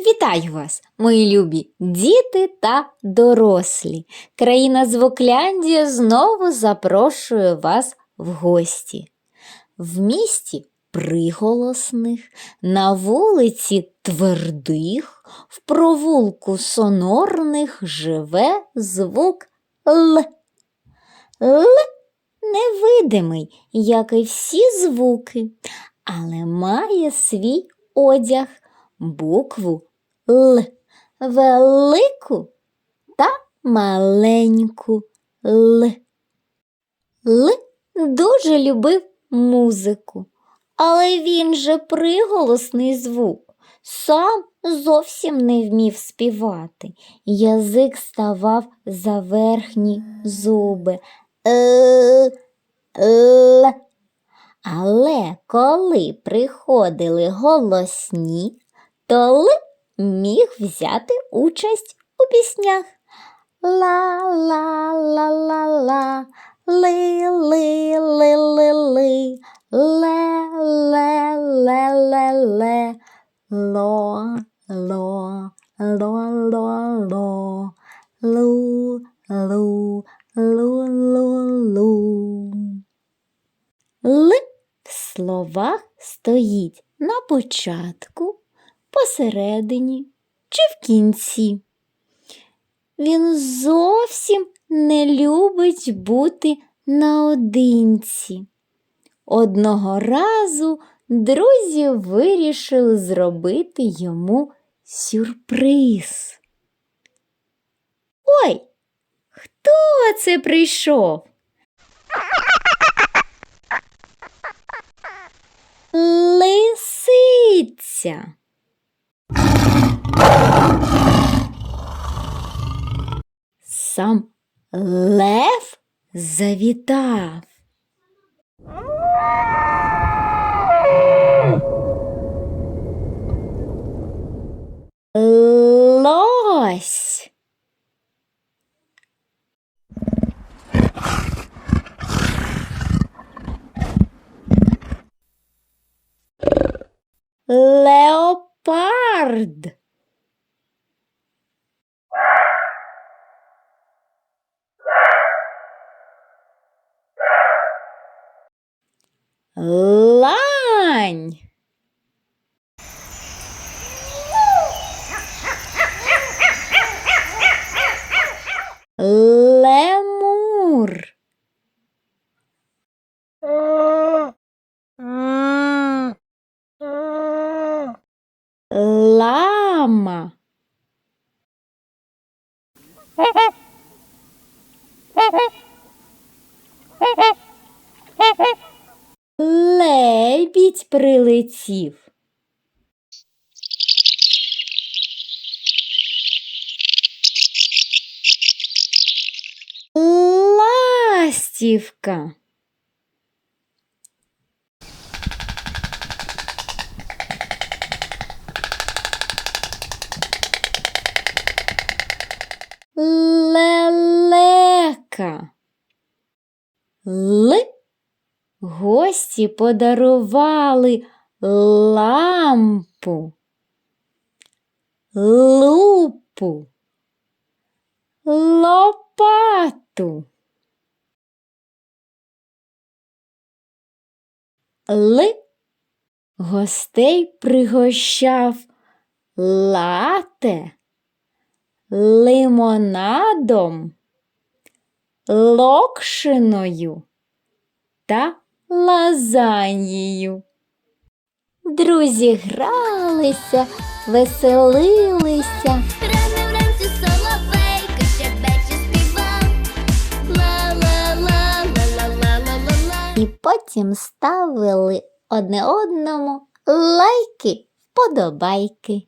Вітаю вас, мої любі діти та дорослі. Країна Звукляндія знову запрошує вас в гості. В місті приголосних, на вулиці твердих, в провулку сонорних живе звук Л. Л невидимий, як і всі звуки, але має свій одяг, букву Л, велику та маленьку Л. Л дуже любив музику, але він же приголосний звук. Сам зовсім не вмів співати. Язик ставав за верхні зуби. Л. Але коли приходили голосні, то Л міг взяти участь у піснях. Ла-ла-ла-ла-ла, ли-ли-ли-ли-ли, ле-ле-ле-ле-ле, ло-ло-ло-ло-ло, лу-лу-лу-лу-лу. Л в словах стоїть на початку, посередині чи в кінці. Він зовсім не любить бути наодинці. Одного разу друзі вирішили зробити йому сюрприз. Ой, хто це прийшов? Лисиця. Сам лев завітав. Лось. Леопард. Лань. Лемур. Лама. Лебідь прилетів. Ластівка. Лелека. Л. Гості подарували лампу, лупу, лопату. Л. Гостей пригощав лате, лимонадом, локшиною та лазаньєю. Друзі гралися, веселилися, Рано вранці соловейко щебече співав. Ла-ла-ла-ла-ла-ла-ла-ла. і потім ставили одне одному лайки вподобайки.